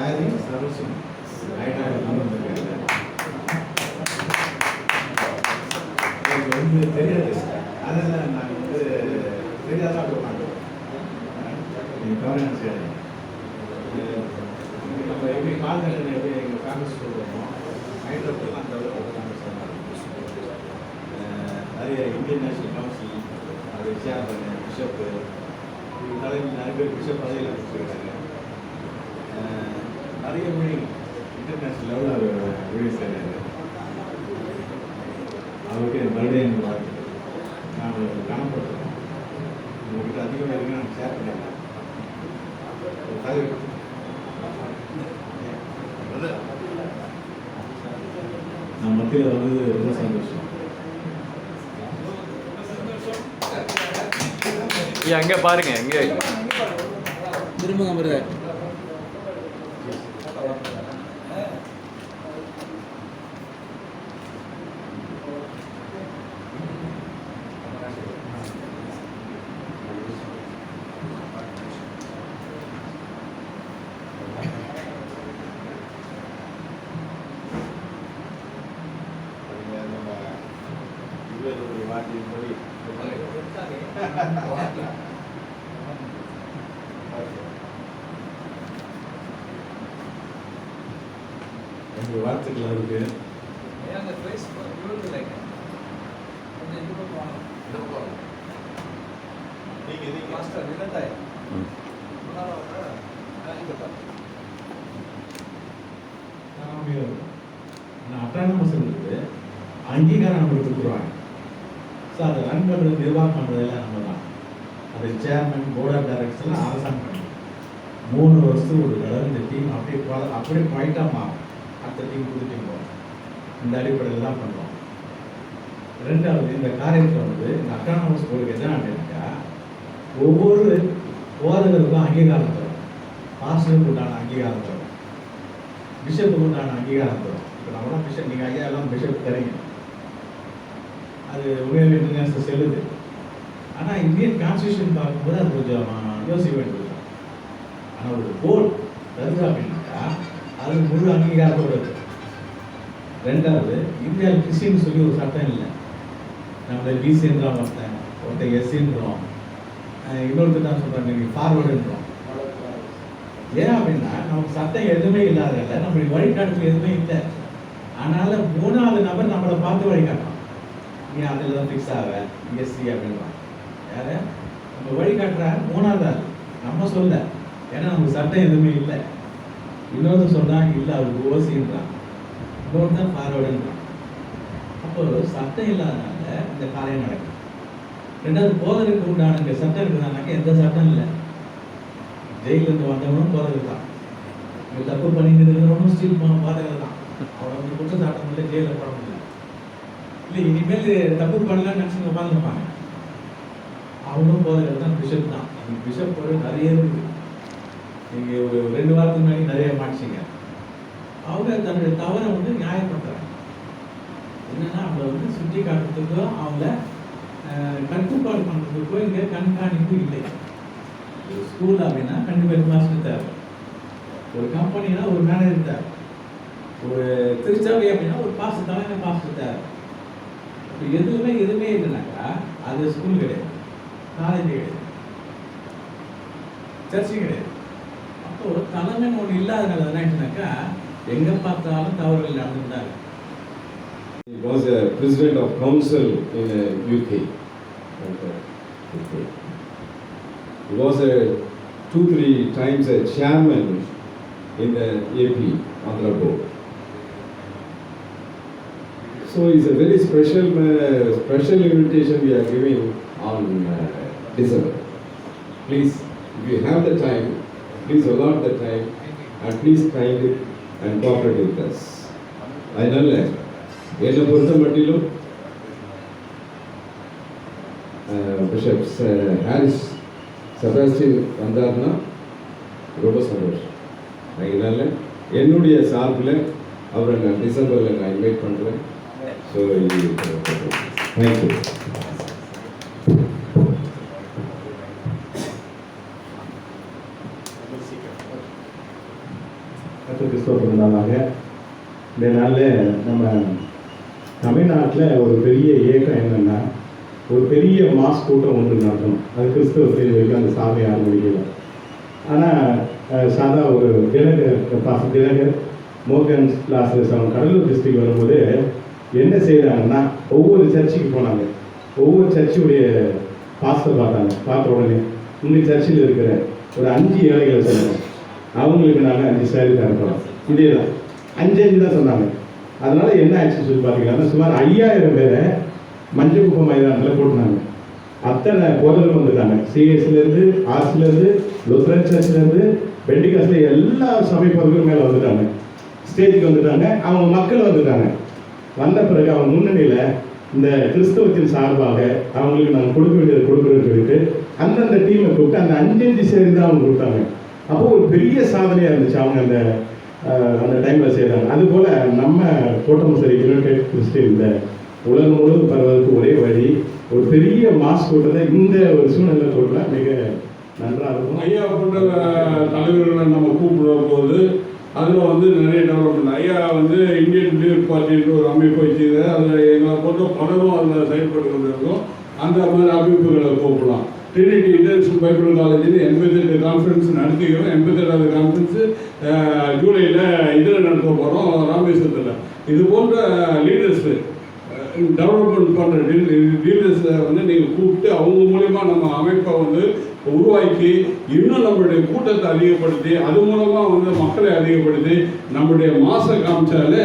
Harry சரோசிங் எனக்கு வந்து தெரியாது அதெல்லாம் நான் வந்து தெரியாதான் போக மாட்டோம் நீங்கள் கவனம் செய்யணும் நம்ம எப்படி கால்நடை எப்படி எங்கள் ஃபேமஸ் சொல்லுவோமோ ஹைதராபாத்தில் அந்த அளவுக்கு ஃபேமஸ் நிறைய இந்தியன் நேஷனல் கவுன்சில் அது சேர்மன் பிஷப்பு தலைவர் நிறைய பேர் பிஷப் பதவியில் வச்சுருக்காங்க. நிறைய மொழி இன்டர்நேஷ்னல் லெவலில் அவர் மொழி செய்கிறாரு அவருக்கு மறுபடியும் வாழ்த்து நான் உங்களுக்கு கனப்படுத்துகிறோம் உங்கள்கிட்ட அதிகமாக இருக்கு நான் ஷேர் பண்ணிடுறேன் நம்ம மத்தியில் வந்து ரொம்ப சந்தோஷம். அங்கே பாருங்க எங்கே திரும்புங்க பிரதர் நம்ம இருபது வார்த்தையின் மொழி உங்கள் வாழ்த்துக்கள் நான் அட்டானமஸ் இருக்குது. அங்கீகாரம் நம்மளுக்கு கொடுத்துருவாங்க ஸோ அதை ரன் பண்ணுறது நிர்வாகம் பண்ணுறதெல்லாம் நம்ம தான். அது சேர்மன் போர்ட் ஆஃப் டைரக்டர்ஸ்லாம் அரசாங்கம் மூணு வருஷத்துக்கு ஒரு தடவை இந்த டீம் அப்படியே அப்படியே பாயிண்டாக மாறும். அடுத்த டீம் இந்த அடிப்படையில் தான் பண்ணுறோம் ரெண்டாவது இந்த காரியத்தில் வந்து இந்த அட்டானமஸ் ஸ்கூலுக்கு என்ன அப்படின்னாக்கா ஒவ்வொரு போதகருக்கும் அங்கீகாரம் தரும். பாஸ்டருக்கு உண்டான அங்கீகாரம் தரும். பிஷப்புக்கு உண்டான அங்கீகாரம் தரும். இப்போ நம்மளாம் பிஷப் நீங்கள் ஐயா எல்லாம் பிஷப் தரீங்க அது உண்மையாகவே இன்டர்நேஷனல் செல்லுது. ஆனால் இந்தியன் கான்ஸ்டியூஷன் பார்க்கும்போது அது கொஞ்சம் யோசிக்க வேண்டியது. ஆனால் ஒரு கோல் தருது அப்படின்னாக்கா அது முழு அங்கீகாரத்தோடு ரெண்டாவது இந்தியாவில் கிறிஸ்டின்னு சொல்லி ஒரு சட்டம் இல்லை. நம்மள பிசின்றோம் ஒருத்தன் ஒருத்தன் எஸ்சின்றோம் இன்னொருத்தர் தான் சொல்கிறாங்க நீங்கள் ஃபார்வர்டுன்றோம் ஏன் அப்படின்னா நமக்கு சட்டம் எதுவுமே இல்லாததில்ல நம்மளுக்கு வழிகாட்டுதல் எதுவுமே இல்லை. அதனால மூணாவது நபர் நம்மளை பார்த்து வழிகாட்டணும் நீ அதில் தான் ஃபிக்ஸ் ஆக எஸ்சி அப்படின்றான். யார்? நம்ம வழிகாட்டுற மூணாவது? நம்ம சொல்ல. ஏன்னா நமக்கு சட்டம் எதுவுமே இல்லை. இன்னொருத்தர் சொன்னாங்க இல்லை அவருக்கு ஓசின்றான். இன்னொருத்தன் ஃபார்வர்டுன்றான். அப்போ சட்டம் இல்லாதனால இந்த காரியம் நடக்கும் ரெண்டாவது போதலுக்கு உண்டான இங்கே சட்டம் இருக்குதானாக்க எந்த சட்டம் இல்லை. ஜெயிலிருந்து வந்தவனும் போதல் தான். இங்கே தப்பு பண்ணிட்டு இருக்கிறவனும் ஸ்டீல் பாதகர் தான். அவனை வந்து குற்றச்சாட்டம் இல்லை ஜெயிலில் போட முடியல. இல்லை இனிமேல் தப்பு பண்ணலன்னு நினச்சி உட்காந்துருப்பாங்க அவனும் போதகர் தான் பிஷப் தான். பிஷப் நிறைய இருக்குது. நீங்கள் ஒரு ரெண்டு வாரத்துக்கு முன்னாடி நிறைய மாட்டிச்சிங்க. அவங்க தன்னுடைய தவறை வந்து நியாயப்படுத்துறாங்க. என்னன்னா அவங்கள வந்து சுற்றி காட்டுறதுக்கோ அவங்கள கட்டுப்பாடு பண்ணுறதுக்கோ இங்கே கண்காணிப்பு இல்லை. ஒரு ஸ்கூல் அப்படின்னா கண்டிப்பாக ஹெட் மாஸ்டர் தேவை. ஒரு கம்பெனினா ஒரு மேனேஜர் தேவை. ஒரு திருச்சபை அப்படின்னா ஒரு பாஸ்டர் தலைமை பாஸ்டர் தேவை. இப்போ எதுவுமே எதுவுமே இல்லைனாக்கா அது ஸ்கூல் கிடையாது. காலேஜ் கிடையாது. சர்ச்சு கிடையாது. அப்போ தலைமைன்னு ஒன்று இல்லாதனால என்ன ஆயிடுச்சுனாக்கா எங்கே பார்த்தாலும் தவறுகள் நடந்துட்டு தான் இருக்கு He was a president of council in uh, UK. And, uh, UK. He was a two, three times a chairman in the AP, Andhra board. So it's a very special, uh, special invitation we are giving on uh, December. Please, if you have the time, please allot the time and please kindly and cooperate with us. அதனால என்னை பொறுத்த மட்டிலும் bishop Harris Sebastian வந்தார்னா ரொம்ப சந்தோஷம். அதனால என்னுடைய சார்பில் அவரை நான் டிசம்பரில் நான் இன்வைட் பண்ணுறேன் ஸோ தேங்க்யூ நாளாக இந்த நாளில் நம்ம தமிழ்நாட்டில் ஒரு பெரிய இயக்கம் என்னென்னா ஒரு பெரிய மாஸ் கூட்டம் ஒன்று நடத்தணும். அது கிறிஸ்தவ செய்தி வரைக்கும் அந்த சாமி யாரும் முடியல ஆனால் சாதா ஒரு தினகர் பாச தினகர் மோகன் கிளாஸஸ் அவங்க கடலூர் டிஸ்ட்ரிக் வரும்போது என்ன செய்தாங்கன்னா ஒவ்வொரு சர்ச்சுக்கு போனாங்க. ஒவ்வொரு சர்ச்சுடைய பாஸ்டர் பார்த்தாங்க. பார்த்த உடனே உங்கள் சர்ச்சில் இருக்கிற ஒரு அஞ்சு ஏழைகளை சொன்னாங்க அவங்களுக்கு நாங்கள் அஞ்சு சேரி தரப்போம் இதே தான் அஞ்சு அஞ்சு தான் சொன்னாங்க. அதனால் என்ன ஆச்சு சொல்லி பார்த்தீங்கன்னா சுமார் ஐயாயிரம் பேரை மஞ்சள் குப்பை மைதானத்தில் போட்டுனாங்க அத்தனை போதலும் வந்திருக்காங்க சிஎஸ்லேருந்து ஆர்ஸ்லேருந்து லுத்ரன் சர்ச்லேருந்து பெண்டிகாஸ்ல எல்லா சபை போதலும் மேலே வந்துட்டாங்க. ஸ்டேஜுக்கு வந்துட்டாங்க. அவங்க மக்கள் வந்துட்டாங்க. வந்த பிறகு அவங்க முன்னணியில் இந்த கிறிஸ்தவத்தின் சார்பாக அவங்களுக்கு நாங்கள் கொடுக்க வேண்டியது கொடுக்குறோம்னு சொல்லிட்டு அந்தந்த டீமை கூப்பிட்டு அந்த அஞ்சு அஞ்சு சேரி தான் அவங்க கொடுத்தாங்க. அப்போ ஒரு பெரிய சாதனையாக இருந்துச்சு அவங்க அந்த அந்த டைமில் செய்கிறாங்க அதுபோல் நம்ம கோட்டம் சரி யுனைடெட் கிறிஸ்டின் இந்த உலகம் முழுவதும் பரவதற்கு ஒரே வழி ஒரு பெரிய மாஸ் கூட்டத்தை இந்த ஒரு சூழ்நிலை கூட்டினா மிக நன்றாக இருக்கும். ஐயா போன்ற தலைவர்களை நம்ம கூப்பிடுற போது அதில் வந்து நிறைய டெவலப்மெண்ட் ஐயா வந்து இந்தியன் லிபர் பார்ட்டின்ற ஒரு அமைப்பு வச்சுருக்க அதில் எங்களை போன்ற பலரும் அதில் செயல்பட்டு கொண்டிருக்கோம் அந்த மாதிரி அமைப்புகளை கூப்பிடலாம். ட்ரினிட்டி இன்டர்நேஷனல் பைபிள் காலேஜில் எண்பத்தெட்டு கான்ஃபரன்ஸ் நடத்திக்கிறோம் எண்பத்தெட்டாவது கான்ஃபரன்ஸு ஜூலையில் இதில் நடத்த போகிறோம் ராமேஸ்வரத்தில். இது போன்ற லீடர்ஸு டெவலப்மெண்ட் பண்ணுற லீடர்ஸை வந்து நீங்கள் கூப்பிட்டு அவங்க மூலயமா நம்ம அமைப்பை வந்து உருவாக்கி இன்னும் நம்மளுடைய கூட்டத்தை அதிகப்படுத்தி அது மூலமாக வந்து மக்களை அதிகப்படுத்தி நம்மளுடைய மாசை காமிச்சாலே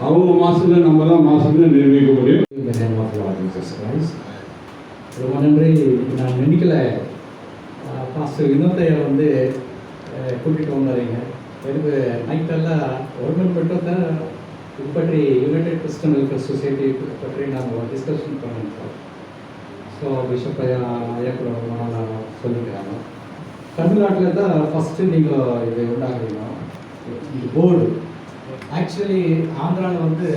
அவங்க மாசத்தில் நம்ம தான் மாசத்தில் நிரூபிக்க முடியும் ரொம்ப நன்றி நான் நினைக்கல பாஸ்டர் வினோதையை வந்து கூட்டிகிட்டு வந்தாருங்க. எனக்கு நைட்டெல்லாம் கவர்மெண்ட் மட்டும் தான் இது பற்றி யுனைடெட் கிறிஸ்டன் வெல்ஃபேர் சொசைட்டி பற்றி நாங்கள் டிஸ்கஷன் பண்ணோம் சார். ஸோ பிஷப் ஐயா ஐயா கூட சொல்லிக்கிறாங்க தமிழ்நாட்டில் தான் ஃபஸ்ட்டு நீங்கள் இது உண்டாகிறீங்க இது போர்டு ஆக்சுவலி ஆந்திராவில் வந்து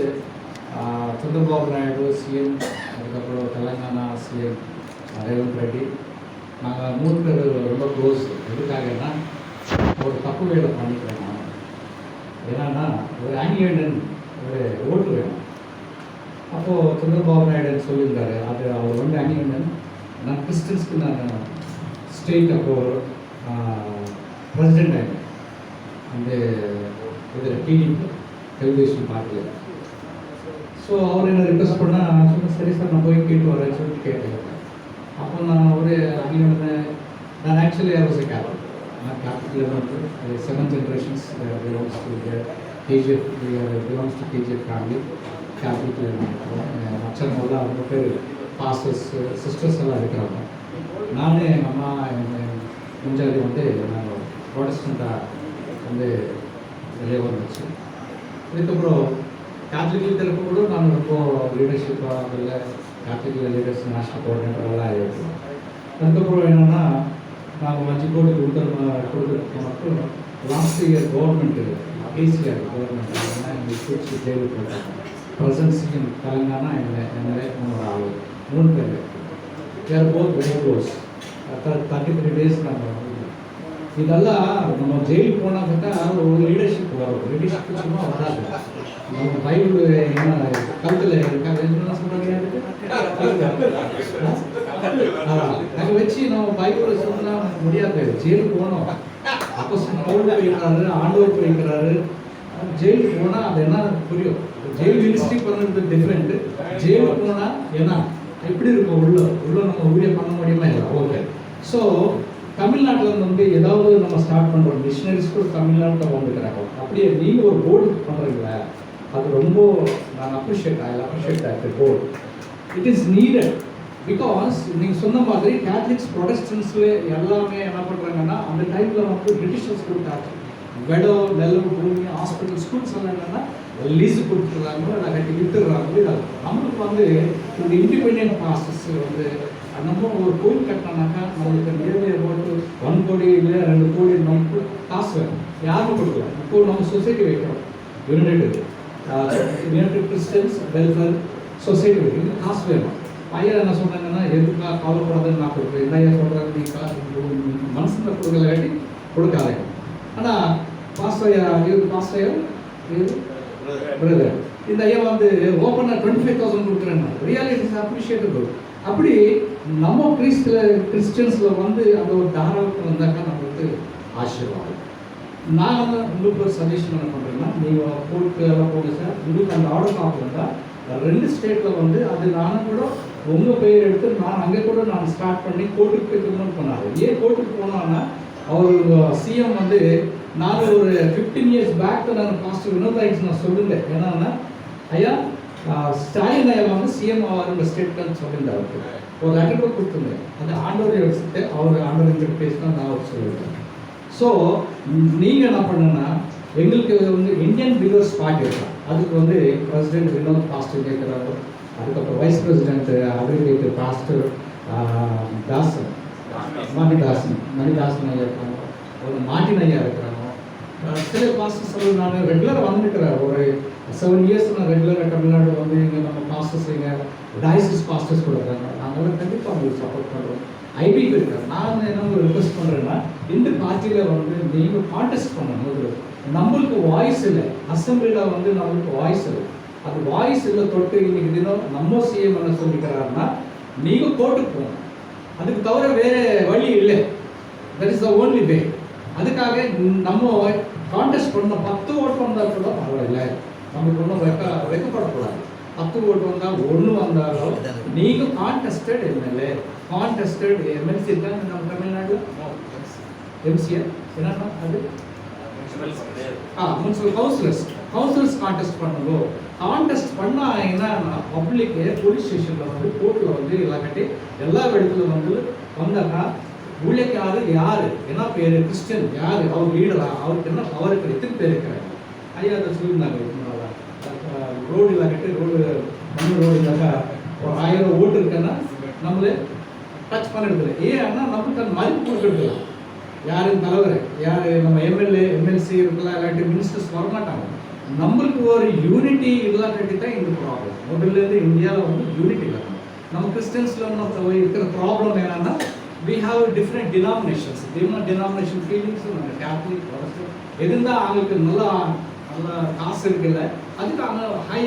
சந்திரபாபு நாயுடு சிஎம் அதுக்கப்புறம் தெலங்கானா சிஎம் ரேவந்த் ரெட்டி நாங்கள் மூணு பேர் ரொம்ப க்ளோஸ் எதுக்காகன்னா ஒரு தப்பு வேலை பண்ணிக்கிறேன் நான் என்னன்னா ஒரு ஆங்கிலேடன் ஒரு ஓட்டு வேணும். அப்போது சந்திரபாபு நாயுடுன்னு சொல்லியிருந்தாரு அது அவர் வந்து ஆங்கிலேயன் நான் கிறிஸ்டின்ஸ்க்கு நான் ஸ்டேட் அப்போ பிரசிடென்ட் ஆகிட்டேன் அந்த இதில் டிடிபி டெலிவிஷன் பார்ட்டியில் ஸோ அவர் என்ன ரிக்வஸ்ட் பண்ணால் நான் சொன்னேன் சரி சார் நான் போய் கேட்டு வரேன் சொல்லிட்டு கேட்டேன் அப்போ நான் ஒரு அங்கே நான் actually I was a carrot நான் கேபிட்டலில் வந்து seven generations belongs to KGF belongs to KGF family கேபிட்டலில் மச்சவங்களாம் ரொம்ப பேர் பாஸ்டர்ஸ் சிஸ்டர்ஸ் எல்லாம் இருக்கிறாங்க நானே எங்கள் அம்மா எங்கள் முஞ்சாதி வந்து நாங்கள் ப்ரொடஸ்டண்ட்டாக வந்து வெளியே வந்துச்சு இதுக்கப்புறம் கேத்தலிக் தரப்பு கூட நான் ரொம்ப லீடர்ஷிப்பாக அதில் கேத்தலிக் லீடர்ஸ் நேஷனல் கோஆர்டினேட்டர் எல்லாம் ஆகிடுச்சு அதுக்கப்புறம் என்னென்னா நாங்கள் மஞ்சு கோடி கொடுக்குற கொடுக்குறதுக்கு மட்டும் last year government KCR government எங்கள் சூழ்ச்சி ஜெயிலுக்கு போட்டாங்க ப்ரெசன்ட் சிஎம் தெலங்கானா எங்களை எங்களை மூணு ஆள் மூணு பேர். They're both very close thirty three days நாங்கள் இதெல்லாம் நம்ம ஜெயிலுக்கு போனாக்கிட்ட ஒரு லீடர்ஷிப் வரும். லீடர்ஷிப் சும்மா வராது. நம்ம பைபிள் என்ன கருத்தில் இருக்காது சொல்றாங்க அதை வச்சு நம்ம பைபிள் சொன்னா முடியாது. ஜெயிலுக்கு போனோம். அப்போ பவுல் போயிருக்கிறாரு ஆண்டவர் போயிருக்கிறாரு ஜெயிலுக்கு போனால் அது என்ன புரியும்? ஜெயில் மினிஸ்ட்ரி பண்ணுறது டிஃப்ரெண்ட் ஜெயிலுக்கு போனால் என்ன? எப்படி இருக்கும் உள்ள? உள்ள நம்ம ஊழியம் பண்ண முடியுமா? இல்லை. ஓகே ஸோ தமிழ்நாட்டில் வந்து ஏதாவது நம்ம ஸ்டார்ட் பண்ணுறோம் மிஷினரிஸ் கூட தமிழ்நாட்டில் வந்துக்கிறாங்க அப்படியே நீங்கள் ஒரு போர்டு பண்ணுறீங்களா அது ரொம்ப நான் appreciate I appreciate that board it is needed because நீங்கள் சொன்ன மாதிரி கேத்தலிக்ஸ் ப்ரொடெஸ்டன்ஸில் எல்லாமே என்ன பண்ணுறாங்கன்னா அந்த டைமில் வந்து பிரிட்டிஷர்ஸ் கொடுத்தாரு வெடம் வெள்ளம் பூமி ஹாஸ்பிட்டல் ஸ்கூல்ஸ் எல்லாம் என்னென்னா லீஸ் கொடுத்துட்றாங்க அதை கட்டி விட்டுடுறாங்க இதாக நம்மளுக்கு வந்து இந்த இண்டிபெண்ட் பாஸ்டர்ஸ் வந்து நம்ம ஒரு கோயில் கட்டினாக்கா நம்மளுக்கு நியர்லி போட்டு ஒன் கோடி இல்லை ரெண்டு கோடி நமக்கு காசு வேணும். யாரும் கொடுக்கல. இப்போ நம்ம சொசைட்டி வைக்கிறோம். United united Christians welfare society வைக்கிறது காசு வேணும். ஐயா என்ன சொன்னாங்கன்னா எதுக்கா கவலைப்படாதுன்னு நான் கொடுக்குறேன் என்ன ஐயா சொல்கிறாங்க நீ கா மனசில் கொடுக்கல காட்டி கொடுக்காதீங்க ஆனால் பாஸ்டையா ஐயா இவர் பாஸ்டர் இவர் பிரதர் இந்த ஐயா வந்து ஓப்பனாக டுவெண்ட்டி ஃபைவ் தௌசண்ட் கொடுக்குறேன்னா ரியலி அப்ரிஷியேட்டபிள் அப்படி நம்ம கிறிஸ்துல கிறிஸ்டியன்ஸில் வந்து அந்த ஒரு தாராளத்தில் வந்தாக்கா நம்மளுக்கு ஆசீர்வாதம். நான் வந்து உங்களுக்கு ஒரு சஜஷன் என்ன பண்ணுறேன்னா நீங்கள் கோர்ட்டு எல்லாம் போங்க சார் உங்களுக்கு அந்த ஆர்டர் காப்பி இருந்தால் ரெண்டு ஸ்டேட்டில் வந்து அது நானும் கூட உங்கள் பெயர் எடுத்து நான் அங்கே கூட நான் ஸ்டார்ட் பண்ணி கோர்ட்டுக்கு போய் திருமணம் பண்ணாரு. ஏன் கோர்ட்டுக்கு போனான்னா அவர் சிஎம் வந்து நான் ஒரு ஃபிஃப்டீன் இயர்ஸ் பேக் நான் பாஸ்டர் வினோத் ஆயிடுச்சு நான் சொல்லுங்க என்னன்னா ஐயா ஸ்டாலின் ஐயா வந்து சிஎம் ஆவார் ஸ்டேட்மெண்ட் சொல்லியிருந்தார். ஒரு லெட்டர் கூட கொடுத்துருந்தேன் அந்த ஆண்டோரை வச்சுட்டு அவர் ஆண்டவர் கிட்ட பேசினா நான் அவர் சொல்லியிருக்கேன். ஸோ நீங்கள் என்ன பண்ணுன்னா எங்களுக்கு வந்து இந்தியன் பில்டர்ஸ் பார்ட்டி இருக்கான் அதுக்கு வந்து பிரசிடென்ட் வினோத் பாஸ்டர் கேட்குறாரு. அதுக்கப்புறம் vice president aggregator pastor Dasan Manidasan Manidasan ஐயா இருக்காங்க. ஒரு மாட்டின் ஐயா இருக்கிறாங்க சில பாஸ்டர் நான் ரெகுலராக வந்துருக்கிறேன் செவன் இயர்ஸ் நான் ரெகுலராக தமிழ்நாடு வந்து இங்கே நம்ம பாஸ்டர்ஸ் இங்கே டயசிஸ் பாஸ்டர்ஸ் கூட இருக்காங்க. நாங்கள் கண்டிப்பாக அவங்களுக்கு சப்போர்ட் பண்ணுறோம் ஐபிக்கு இருக்காங்க. நான் என்ன ஒரு ரிக்வஸ்ட் பண்ணுறேன்னா இந்த பார்ட்டியில் வந்து நீங்கள் பார்ட்டிசிபேட் பண்ணணும் ஒரு நம்மளுக்கு வாய்ஸ் இல்லை. அசம்பிளியில் வந்து நம்மளுக்கு வாய்ஸ் இல்லை. அது வாய்ஸ் இல்லை தொட்டு இன்னைக்கு தினம் நம்ம சிஎம் என்ன சொல்லிக்கிறாருன்னா நீங்கள் கோர்ட்டுக்கு போகணும் அதுக்கு தவிர வேறு வழி இல்லை. That is the only way அதுக்காக நம்ம கான்டெஸ்ட் பண்ண பத்து ஓட்டு வந்தால் கூட பரவாயில்ல. நமக்கு ஒன்றும் வெக்க வெக்கப்படக்கூடாது. பத்து ஓட்டு வந்தால் ஒன்று வந்தாலும் நீங்கள் கான்டெஸ்டட் எம்எல்ஏ கான்டெஸ்டட் எம்எல்சி இருக்காங்க நம்ம தமிழ்நாடு? எம்சிஆர் என்னன்னா அது? ஆ முனிசிபல் கவுன்சிலர்ஸ் கவுன்சிலர்ஸ் கான்டெஸ்ட் பண்ணுங்க. கான்டெஸ்ட் பண்ணா என்னன்னா பப்ளிக் போலீஸ் ஸ்டேஷன்ல வந்து கோர்ட்ல வந்து எல்லாம் கட்டி எல்லா இடத்துல வந்து வந்தாக்கா ஊழியக்காரர் யாரு? என்ன பேரு? கிறிஸ்டியன் யாரு? அவர் லீடரா அவருக்கு என்ன அவருக்கு எத்தனை பேர் இருக்கிறாங்க ஐயா அதை சொல்லியிருந்தாங்க. ரோடு எல்லாம் கட்டி ரோடு மண் ரோடு இல்லாக்கா ஒரு ஆயிரம் ஓட்டு இருக்குன்னா நம்மளே டச் பண்ணிடுது ஏன்னா நமக்கு அந்த மதிப்பு கொடுக்கறதில்ல. யாரும் தலைவர் யார் நம்ம எம்எல்ஏ எம்எல்சி இருக்கலாம் இல்லாட்டி மினிஸ்டர்ஸ் வரமாட்டாங்க. நம்மளுக்கு ஒரு யூனிட்டி இல்லாட்டி தான் இந்த ப்ராப்ளம் முதல்லேருந்து இந்தியாவில் வந்து யூனிட்டி இல்லை. நம்ம கிறிஸ்டியன்ஸில் நம்ம இருக்கிற ப்ராப்ளம் என்னன்னா we have different denominations different denomination feelings நம்ம கேத்தலிக் இருந்தால் அவங்களுக்கு நல்லா நல்லா காசு இருக்குல்ல அதுக்கு அவங்க ஹை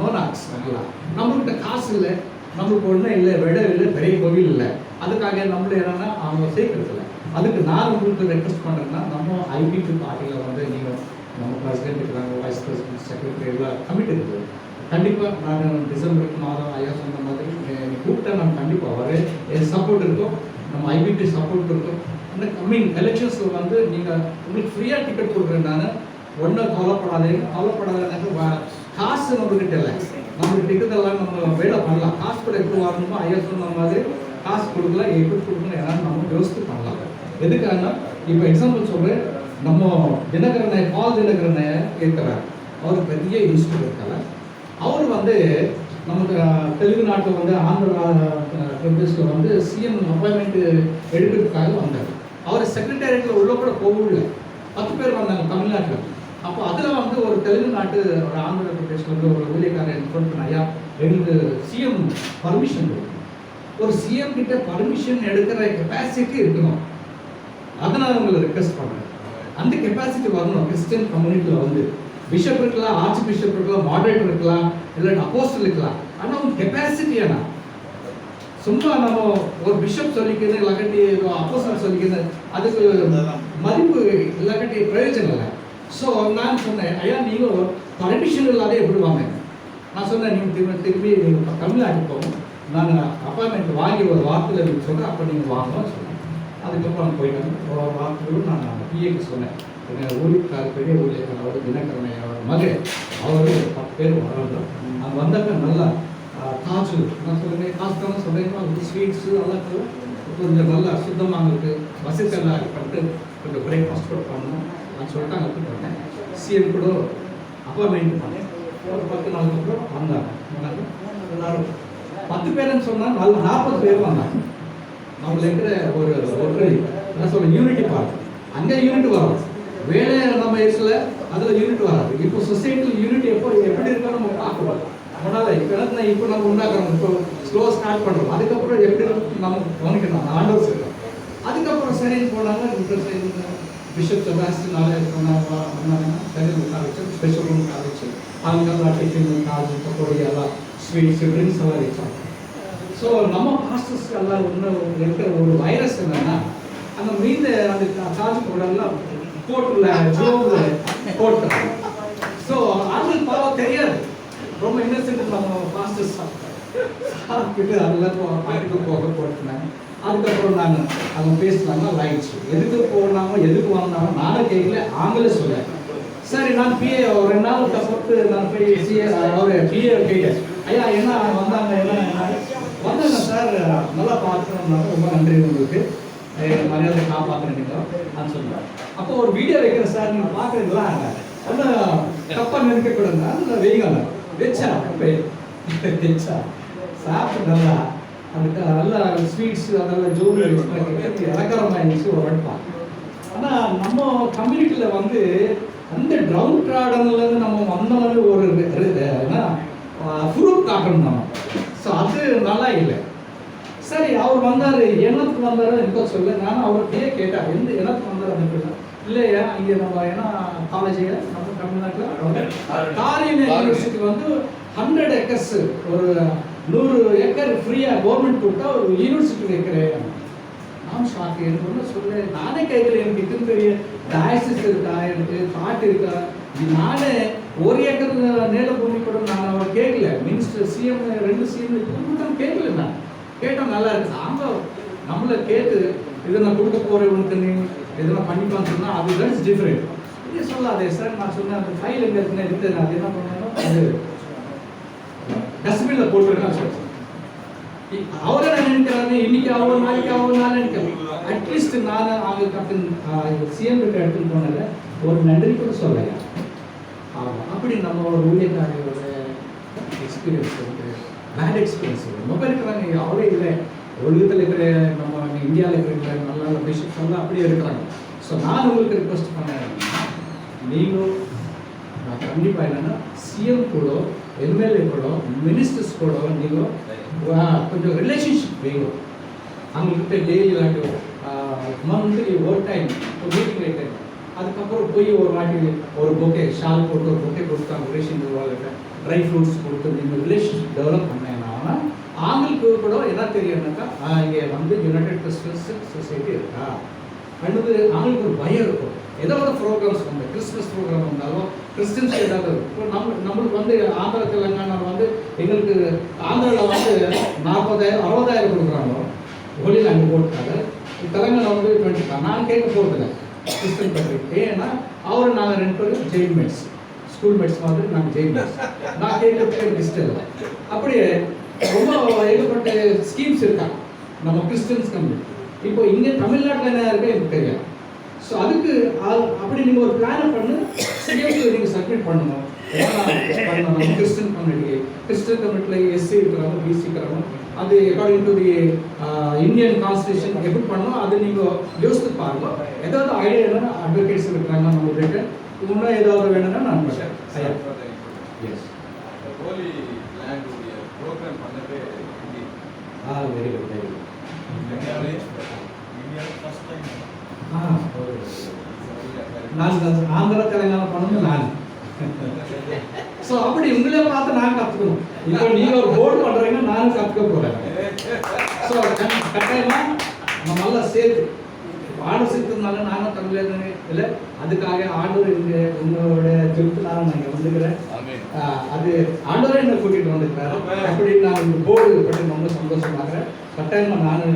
நோனாக்ஸ் நல்லா நம்மகிட்ட காசு இல்லை நம்மளுக்கு ஒன்றும் இல்லை விட இல்லை பெரிய கோவில் இல்லை. அதுக்காக நம்மள என்னென்னா அவங்க சேர்க்கறதில்ல. அதுக்கு நான் உங்களுக்கு ரெக்வஸ்ட் பண்ணுறேன்னா நம்ம ஐபிபி பார்ட்டியில் வந்து நீங்கள் நம்ம பிரசிடென்ட் இருக்கிறாங்க வைஸ் பிரசிடென்ட் செக்ரட்டரி எல்லாம் கமிட்டி இருக்குது. கண்டிப்பாக நான் டிசம்பருக்கு மாதம் ஐயா சொன்ன மாதிரி கூப்பிட்டா நான் கண்டிப்பாக வரேன். என் சப்போர்ட் இருக்கும். நம்ம ஐபிபி சப்போர்ட் இருக்கும். இந்த கம்மிங் எலெக்ஷன்ஸில் வந்து நீங்கள் உங்களுக்கு ஃப்ரீயாக டிக்கெட் கொடுக்குறேன் நான். ஒன்றும் கவலைப்படாதீங்க கவலைப்படாதீங்க வா- காசு நம்மகிட்ட இல்லை. நம்ம டிக்கெட் நம்ம வேலை பண்ணலாம். காசு கூட எப்படி வரணுமோ ஐயா சொன்ன மாதிரி காசு கொடுக்கலாம் எப்படி கொடுக்கணும் ஏதாவது நம்ம யோசித்து பண்ணலாம். எதுக்காக இப்போ எக்ஸாம்பிள் சொல்கிறேன் நம்ம தினகரனை பால் தினகரனை இருக்கிறார் அவர் பெரிய இன்ஸ்டியூட் இருக்காங்க அவர் வந்து நமக்கு தெலுங்கு நாட்டில் வந்து ஆந்திரா அஹ், வந்து சிஎம் அப்பாயின்மெண்ட் எடுக்கிறதுக்காக வந்தார். அவர் செக்ரட்டேரியட்டில் உள்ள கூட போகல பத்து பேர் வந்தாங்க தமிழ்நாட்டில். அப்போ அதில் வந்து ஒரு தெலுங்கு நாட்டு ஒரு ஆந்திர பிரதேசில் வந்து ஒரு ஊழியக்காரர் இன்ஃபார்ம் பண்ண ஐயா எங்களுக்கு சிஎம் பர்மிஷன் ஒரு சிஎம் கிட்ட பர்மிஷன் எடுக்கிற கெப்பாசிட்டி இருக்கணும். அதை நான் உங்களை ரெக்வஸ்ட் பண்ணுறேன் அந்த கெப்பாசிட்டி வரணும். கிறிஸ்டியன் கம்யூனிட்டியில் வந்து பிஷப் இருக்கலாம் ஆர்ச் பிஷப் இருக்கலாம் மாடரேட்டர் இருக்கலாம் இல்லாட்டி அப்போஸ்டல் இருக்கலாம். ஆனால் உங்க கெப்பாசிட்டி என்ன? சும்மா நம்ம ஒரு பிஷப் சொல்லிக்கிறது இல்லாட்டி அப்போஸ்டல் சொல்லிக்கிறது அதுக்கு மதிப்பு இல்லாட்டி பிரயோஜனம் இல்லை. ஸோ நான் சொன்னேன் ஐயா நீங்கள் பர்மிஷன் இல்லாத எப்படி வாங்க? நான் சொன்னேன் நீங்கள் திரும்ப திரும்பி நீங்கள் தமிழ்நாட்டுக்கு போகும் நான் அப்பாயின்மெண்ட் வாங்கி ஒரு வார்த்தையில் நீங்கள் சொல்கிறேன் அப்போ நீங்கள் வாங்கன்னு சொன்னேன். அதுக்கப்புறம் போயிட்டேன் ஒரு வார்த்தையோடு நான் பிஏக்கு சொன்னேன். எங்கள் ஊழியக்கார பெரிய ஊழியக்கார அவர் தினகரனை அவர் மகன் அவர் பத்து பேர் வளர்ந்தோம் அங்கே வந்தாக்க நல்லா காசு நான் சொல்லுங்கள் காசு தானே சொல்கிறேன் அதுக்கு ஸ்வீட்ஸு அதெல்லாம் கொஞ்சம் நல்லா சுத்தமாக இருக்கு. வசதியெல்லாம் பண்ணிட்டு கொஞ்சம் பிரேக்ஃபாஸ்ட் கூட பண்ணணும். நான் சொல்லிட்டு அங்கே கூப்பிட்டேன் சிஎம் கூட அப்பாயின்மெண்ட் பண்ணேன் ஒரு பத்து நாளுக்கு அப்புறம் வந்தாங்க. எல்லாரும் பத்து பேருன்னு சொன்னால் நல்ல நாற்பது பேர் வந்தாங்க. நம்மள இருக்கிற ஒரு ஒரு என்ன சொல்ல யூனிட்டி பார்க்க அங்கே யூனிட் வரும். வேலை நம்ம இருக்கல அதில் யூனிட் வராது. இப்போ சொசைட்டியில் யூனிட் எப்போ எப்படி இருக்கோ நம்ம பார்க்கணும். அதனால் இப்போ என்ன இப்போ நம்ம உண்டாக்குறோம். இப்போ ஸ்லோ ஸ்டார்ட் பண்ணுறோம் அதுக்கப்புறம் எப்படி நம்ம கவனிக்கணும்? ஆண்டோஸ் இருக்கோம் அதுக்கப்புறம் சரி போனாங்க. இந்த சைடு பிஷப் செபாஸ்டின் நாளே வந்தாங்கன்னா ಸರಿ ಕಾಲೇಜ್ ಸ್ಪೆಷಲ್ ರೂಮ್ ಕಾಲೇಜ್ ಹಂಗೆಲ್ಲ ಟಿಫಿನ್ ಕಾಜು ಪಕೋಡಿ ಎಲ್ಲ ಸ್ವೀಟ್ಸ್ ಡ್ರಿಂಕ್ಸ್ ಎಲ್ಲ ಇರ್ತಾರೆ ஸோ நம்ம பாஸ்டர்ஸ் எல்லாம் ஒன்று இருக்கிற ஒரு வைரஸ் என்னன்னா அந்த மீத அந்த கா- காஜு பவுடர்லாம் கோட்டில் ஜோவில் போட்டுறாங்க ஸோ அது பாவம் தெரியாது ரொம்ப இன்னசென்ட் நம்ம பாஸ்டர்ஸ் சாப்பிட்டு அதெல்லாம் போ- பாட்டுக்கு போக போட்டுனாங்க அதுக்கப்புறம் நாங்கள் அவங்க பேசினாங்க லைட்ஸ் எதுக்கு போனாமோ எதுக்கு வந்தாமோ நானும் கேட்கல ஆங்கில சொல்ல சரி நான் பிஏ ஒரு ரெண்டு நாள் கப்பட்டு நான் போய் சிஏ ஒரு பிஏ கேட்டேன் ஐயா என்ன வந்தாங்க என்ன வந்தாங்க சார் நல்லா பார்த்துருந்தாங்க ரொம்ப நன்றி உங்களுக்கு. மரியாதை காப்பாற்றுறோம் நான் சொல்லுவேன் அப்போ ஒரு வீடியோ வைக்கிறேன் சார் நீங்கள் பார்க்குறீங்களா? ஒன்றும் தப்பாக நினைக்கக்கூடாது நான் வச்சா போய் வச்சா சாப்பிட்டு நல்லா அதுக்கு நல்லா ஸ்வீட்ஸ் அதெல்லாம் ஜோடி இலக்கரமாயிருந்துச்சு ஒரு வட்பான் ஆனால் நம்ம கம்யூனிட்டியில் வந்து அந்த ட்ரவுன் ட்ராடன்லேருந்து நம்ம வந்தோம்னு ஒரு ரி- ரி- என்ன ப்ரூஃப் காட்டணும் நம்ம. ஸோ அது நல்லா இல்லை. சரி அவர் வந்தார் என்னத்துக்கு வந்தாரு எனக்கு சொல்ல. நான் அவர்கிட்டயே கேட்டேன் எந்த என்னத்துக்கு வந்தார்? அப்படின்னு இல்லையா இங்கே நம்ம ஏன்னா காலேஜில் நம்ம தமிழ்நாட்டில் காரியன் யூனிவர்சிட்டி வந்து ஹண்ட்ரட் ஏக்கர்ஸ் ஒரு நூறு ஏக்கர் ஃப்ரீயாக கவர்மெண்ட் கொடுத்தா ஒரு யூனிவர்சிட்டி வைக்கிறேன் நான் ஷாக் எனக்கு ஒன்றும் சொல்ல நானே கேட்கல எனக்கு இது பெரிய டயசிஸ் இருக்கா? எனக்கு பாட்டு இருக்கா? நானே ஒரு ஏக்கர் நேர பூமி கூட நான் அவர் கேட்கல. மினிஸ்டர் சிஎம் ரெண்டு சிஎம் கொடுத்தாலும் கேட்கல நான். கேட்டால் நல்லா இருக்கு. அவங்க நம்மளை கேட்டு இதை நான் கொடுக்க போகிறேன் உனக்கு நீ. இதெல்லாம் பண்ணிப்பான்னு சொன்னால் அது தட்ஸ் டிஃப்ரெண்ட் இது சொல்லாதே. சார் நான் சொன்னேன் அந்த ஃபைல் எங்கே இருக்குன்னு எடுத்து நான் அது என்ன பண்ணணும்? அது டஸ்ட்பின்ல போட்டுருக்கான்னு சார். அவரை நான் நினைக்கிறாரு இன்னைக்கு அவ்வளோ நாளைக்கு அவ்வளோ நாள் நினைக்கிறேன். அட்லீஸ்ட் நான் அவங்க கேப்டன் சிஎம் கிட்ட எடுத்துன்னு போனல ஒரு நன்றி கூட சொல்லலையா? ஆமாம் அப்படி நம்ம ஒரு ஊழியக்காரியோட எக்ஸ்பீரியன்ஸ் வந்து பேட் எக்ஸ்பீரியன்ஸ் ரொம்ப இருக்கிறாங்க அவரே இல்லை. உலகத்தில் இருக்கிற நம்ம இந்தியாவில் இருக்கிற நல்ல நல்ல பிஷப்ஸ் எல்லாம் அப்படியே இருக்கிறாங்க. ஸோ நான் உங்களுக்கு ரிக்வஸ்ட் பண்ணேன். நீங்களும் நான் கண்டிப்பாக என்னென்னா சிஎம் கூட எம்எல்ஏ கூட மினிஸ்டர்ஸ் கூட ನೀವು கொஞ்சம் ரிலேஷன்ஷிப் வேணும். அவங்ககிட்ட டெய்லி வாட்டி மந்த்லி ஒரு டைம் மீட்டிங் டைம் அதுக்கப்புறம் போய் ஒரு வாட்டி ஒரு பொக்கே ஷால் போட்டு ஒரு பொக்கே கொடுத்தாங்க ரிலேஷன் வாழ்க்கை ட்ரை ஃப்ரூட்ஸ் கொடுத்து இந்த ரிலேஷன்ஷிப் டெவலப் பண்ணேன் ஆனால் ஆங்கிலுக்கு கூட என்ன தெரியணும்னாக்கா இங்கே வந்து யுனைடெட் கிறிஸ்டியன் சொசைட்டி இருக்கா? ரெண்டு ஆங்கிலுக்கு ஒரு பயம் இருக்கும். ஏதோ ஒரு ப்ரோக்ராம்ஸ் வந்து கிறிஸ்மஸ் ப்ரோக்ராம் வந்தாலும் கிறிஸ்டின்ஸ் ஸ்டேட்டாக இப்போ நம்ம நம்மளுக்கு வந்து ஆந்திரா தெலுங்கானா வந்து எங்களுக்கு ஆந்திராவில் வந்து நாற்பதாயிரம் அறுபதாயிரம் கொடுக்குறாங்க. ஹோலியில் அங்கே போட்டுட்டாங்க. தெலுங்கானா வந்து டுவெண்ட்டி தான் நான் கேட்க போகிறதில்ல கிறிஸ்டின் பற்றி. ஏன்னா அவர் நாங்கள் ரெண்டு பேரும் ஜெயில் மேட்ஸ் ஸ்கூல் மேட்ஸ் மாதிரி நாங்கள் ஜெயில் மேட்ஸ் நான் கேட்கறதுக்கு இஷ்டம் இல்லை அப்படியே ரொம்ப ஏகப்பட்ட ஸ்கீம்ஸ் இருக்காங்க. நம்ம கிறிஸ்டின்ஸ் கம்மி இப்போ இங்கே தமிழ்நாட்டில் என்ன இருக்கு? எனக்கு தெரியாது. ஸோ அதுக்கு அப்படி நீங்கள் ஒரு பிளானை பண்ணு. சிஎஸ்க்கு நீங்கள் சப்மிட் பண்ணணும் கிறிஸ்டின் கம்யூனிட்டி கிறிஸ்டின் கம்யூனிட்டியில் எஸ்சி இருக்கிறாங்க பிசி இருக்கிறாங்க அது according to the Indian constitution எப்படி பண்ணணும் அது நீங்கள் யோசித்து பாருங்க. ஏதாவது ஐடியா இல்லைன்னா அட்வொகேட்ஸ் இருக்கிறாங்க நம்ம கிட்ட. இன்னும் ஏதாவது வேணும்னா நான் பண்ணுறேன் எஸ் ஹோலி லேண்ட் ப்ரோக்ராம் இங்கே. Ah very good very good இந்தியாவிலே ஃபர்ஸ்ட் டைம் ஆ நான் இந்த ஆந்திரா தெலுங்கானா பண்ணணும் நான் ஸோ அப்படி உங்களே பார்த்து நான் கற்றுக்கணும் இப்போ நீங்கள் ஒரு போர்டு பண்ணுறீங்க நானும் கற்றுக்க போகிறேன் ஸோ கட்டாயமா நம்ம நல்லா சேர்த்து. ஆடு சேர்த்ததுனால நானும் தமிழ் இல்லை அதுக்காக ஆண்டவர் இங்கே உங்களோட திருப்தினால நான் இங்கே வந்துக்கிறேன். அது ஆண்டவரே என்னை கூட்டிகிட்டு வந்திருக்காரு அப்படி நான் இந்த போர்டு பற்றி ரொம்ப சந்தோஷமாகிறேன் கட்டாயமாக நான்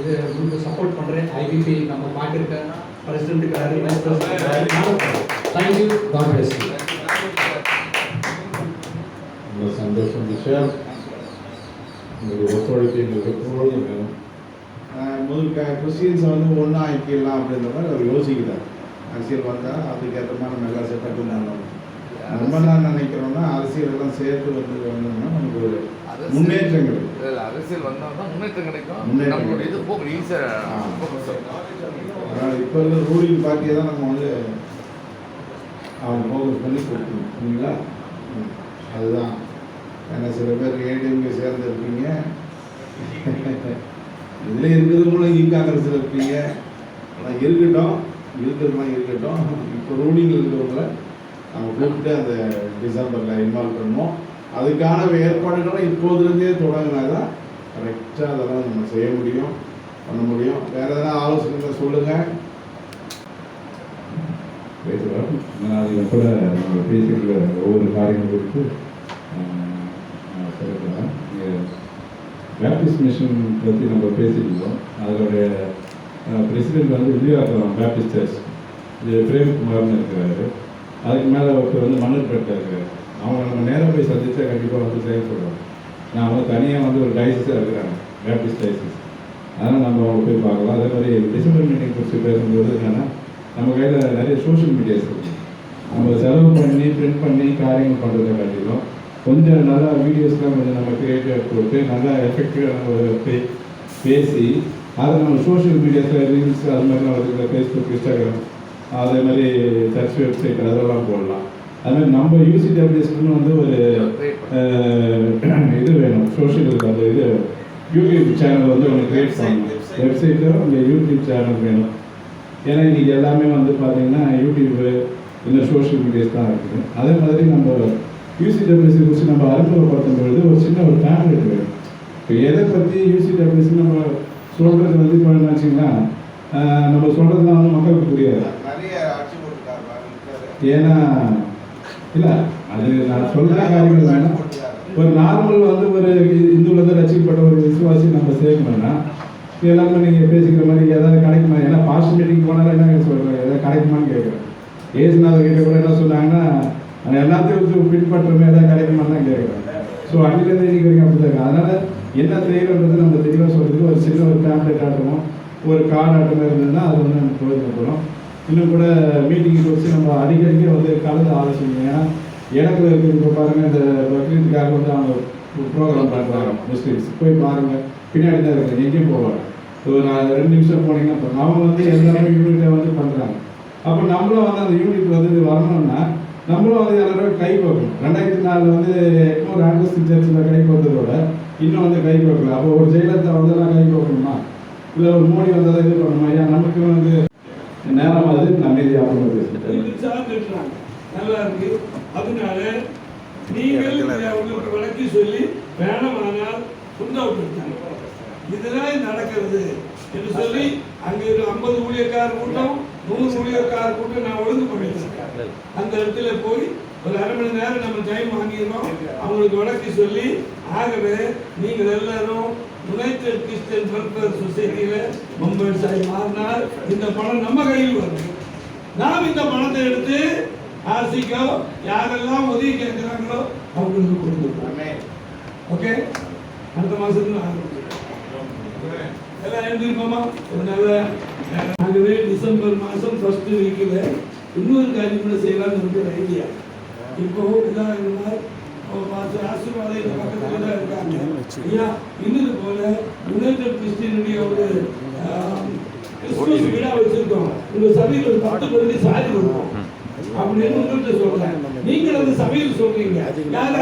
இது உங்களுக்கு சப்போர்ட் பண்ணுறேன் ஐபிபி நம்ம vice president thank you God bless you ரொம்ப சந்தோஷம் விஷயம் உங்களுடைய ஒத்துழைப்பு எங்களுக்கு எப்பொழுதும் வேணும்? முதல் கிறிஸ்டியன்ஸை வந்து ஒன்றா ஆக்கிடலாம் அப்படின்ற மாதிரி அவர் யோசிக்கிறார். அரசியல் வந்தால் அதுக்கேற்ற மாதிரி நம்ம எல்லாம் செட்டப் பண்ணணும். நம்ம என்ன நினைக்கிறோம்னா அரசியல் எல்லாம் சேர்த்து வந்து வந்தோம்னா நமக்கு முன்னேற்றங்கள். இல்ல, இல்ல, அரசியல் வந்தால் தான் முன்னேற்றம் கிடைக்கும். நம்மளுடைய இது போக ஈஸியாக இப்போ இருக்கிற ரூலிங் பார்ட்டியை தான் நம்ம வந்து அவங்க ஃபோக்கஸ் பண்ணி கொடுக்கணும். ம். அதுதான். ஏன்னா சில பேர் ஏடிஎம்கே சேர்ந்து இருப்பீங்க இதில் இருக்கிறவங்களும் இ காங்கிரஸில் இருப்பீங்க ஆனால் இருக்கட்டும். இருக்கிறதுலாம் இருக்கட்டும். இப்போ ரூலிங்கில் இருக்கிறவங்கள நம்ம கூப்பிட்டு அந்த டிசம்பரில் இன்வால்வ் பண்ணுவோம். அதுக்கான ஏற்பாடுகளை இப்போதுலேருந்தே தொடங்கினா தான் கரெக்டாக அதெல்லாம் நம்ம செய்ய முடியும் பண்ண முடியும். வேறு எதனா ஆலோசனைகளை சொல்லுங்கள் பேசுகிறோம் நான் அதில் கூட நம்ம பேசிக்கிற ஒவ்வொரு காரியங்கள் குறித்து சொல்லிக்கலாம் பேப்டிஸ்ட் மிஷன் பற்றி நம்ம பேசியிருந்தோம் அதோடைய பிரசிடென்ட் வந்து விஜயாபுரம் பேப்டிஸ்ட் சர்ச் இது பிரேம்குமார்னு இருக்கிறாரு. அதுக்கு மேலே ஒருத்தர் வந்து மன்னர்பேட்டில் இருக்கிறாரு. அவங்க நம்ம நேராக போய் சந்தித்தா கண்டிப்பாக வந்து செயல்படுவாங்க நான் வந்து தனியாக வந்து ஒரு டைசிஸாக இருக்கிறாங்க பேப்டிஸ்ட் டைசிஸ் அதனால் நம்ம அவங்க போய் பார்க்கலாம். அதே மாதிரி டிசம்பர் மீட்டிங் குறித்து பேசும்போது என்னென்னா நம்ம கையில் நிறைய சோஷியல் மீடியாஸ் இருக்குது நம்ம செலவு பண்ணி பிரிண்ட் பண்ணி காரியங்கள் பண்ணுறதை காட்டிலும் கொஞ்சம் நல்லா வீடியோஸ்லாம் கொஞ்சம் நம்ம கிரியேட்டிவாக கொடுத்து நல்லா எஃபெக்டிவாக பே- பேசி அதை நம்ம சோஷியல் மீடியாஸில் ரீல்ஸ் அது மாதிரிலாம் வருது ஃபேஸ்புக் இன்ஸ்டாகிராம் அதே மாதிரி சர்ச் வெப்சைட் அதெல்லாம் போடலாம். அது மாதிரி நம்ம யூசிடபிள்யூஸ்க்குன்னு வந்து ஒரு இது வேணும் சோஷியல் அது இது யூடியூப் சேனல் வந்து ஒன்று கிரியேட் பண்ணணும். வெப்சைட்டும் இந்த யூடியூப் சேனல் வேணும். ஏன்னா இன்னைக்கு எல்லாமே வந்து பார்த்தீங்கன்னா யூடியூப்பு இந்த சோஷியல் மீடியாஸ் தான் இருக்குது. அதே மாதிரி நம்ம யூசிடபிள்யூசி குறித்து நம்ம அறிமுகப்படுத்தும் பொழுது ஒரு சின்ன ஒரு பேம்லெட் வேணும். இப்போ எதை பற்றி யூசிடபிள்யூசி நம்ம சொல்கிறது வந்து இப்போ வச்சிங்கன்னா நம்ம சொல்கிறதுலாம் வந்து மக்களுக்கு புரியாது. ஏன்னா இல்லை அது நான் சொல்கிற காரியங்கள் என்னன்னா ஒரு நார்மல் வந்து ஒரு இந்துல இருந்து ரசிக்கப்பட்ட ஒரு விசுவாசி நம்ம சேவ் சேர்க்கணும்னா எல்லாமே நீங்கள் பேசிக்கிற மாதிரி ஏதாவது கிடைக்குமா? ஏன்னா பாஸ்ட் மீட்டிங் போனாலும் என்ன சொல்கிறேன் ஏதாவது கிடைக்குமான்னு கேட்குறேன். ஏசுநாதர் கிட்ட கூட என்ன சொன்னாங்கன்னா நான் எல்லாத்தையும் வச்சு பின்பற்றுமே ஏதாவது கிடைக்குமான்னு தான் கேட்குறேன். ஸோ அன்னிலேருந்து இன்னைக்கு வரைக்கும் அப்படி தான் இருக்கு. அதனால் என்ன செய்யறன்றது நம்ம தெளிவாக சொல்கிறதுக்கு ஒரு சின்ன ஒரு டேப்லெட் ஆட்டமோ ஒரு கார்டு ஆட்டமோ இருந்ததுன்னா அது வந்து நமக்கு பிரயோஜனப்படும் இன்னும் கூட மீட்டிங் வச்சு நம்ம அடிக்கடிக்க வந்து கலந்து ஆலோசிக்கணும் ஏன்னா இடத்துல இப்போ பாருங்கள் இந்த பக்ரீத்துக்காக வந்து அவங்க ப்ரோக்ராம் பண்ணுறாங்க முஸ்லீம்ஸ். போய் பாருங்கள் பின்னாடி தான் இருக்கு. எங்கேயும் போவாங்க ஒரு நான் ரெண்டு நிமிஷம் போனீங்கன்னா அவங்க வந்து எல்லாமே யூனிட்டை வந்து பண்ணுறாங்க அப்போ நம்மளும் வந்து அந்த யூனிட் வந்து வரணும்னா நம்மளும் வந்து எல்லாரும் கை பார்க்கணும் ரெண்டாயிரத்தி நாலில் வந்து இன்னொரு ஆண்டர்சன் சர்ச்சில் கை கோத்ததோட இன்னும் வந்து கை பார்க்கல அப்போ ஒரு ஜெயலலிதா வந்தெல்லாம் கை பார்க்கணுமா இல்லை ஒரு மோடி வந்ததை இது பண்ணணுமா? ஏன் நமக்கு வந்து நேரம் அது அமைதியாக. நல்லா இருக்கு. அதனால நீங்கள் இதை அவங்களுக்கு விளக்கி சொல்லி வேணமானால் புண்டவுட்டாங்க இதுதான் நடக்கிறது என்று சொல்லி அங்க ஐம்பது ஊழியக்கார கூட்டம் நூறு ஊழியக்கார கூட்டம் நான் ஒழுங்கு பண்ணிருக்கேன் அந்த இடத்துல போய் ஒரு அரை மணி நேரம் நம்ம டைம் வாங்கிடுறோம் அவங்களுக்கு விளக்கி சொல்லி ஆகவே நீங்கள் எல்லாரும் யுனைடெட் கிறிஸ்டியன் வெல்ஃபேர் சொசைட்டியில மும்பை சாய் மாறினால் இந்த பணம் நம்ம கையில் வரும் நாம் இந்த பணத்தை எடுத்து ஆர்சிக்கோ யாரெல்லாம் உதவி கேட்கிறாங்களோ அவங்களுக்கு கொடுக்கணும் ஓகே? அடுத்த மாசத்துல ஆரம்பிக்கிறோம் எல்லாம் எழுந்திருப்போமா? ஒரு நல்ல ஆகவே டிசம்பர் மாசம் ஃபர்ஸ்ட் வீக்கில் இன்னொரு காரியம் கூட செய்யலாம்னு இருக்கிற ஐடியா இப்போ இருந்தால் ஆசீர்வாதம் இந்த பக்கத்துல தான் இருக்காங்க. ஐயா இன்னது போல யுனைடெட் கிறிஸ்டியனுடைய ஒரு ஆம், வச்சிருக்கோம். உங்க சபையில் ஒரு பத்து பேருக்கு சாதி கொடுப்போம் அப்படின்னு உங்கள்கிட்ட சொல்றேன். நீங்கள் அந்த சபையில் சொல்றீங்க. யார்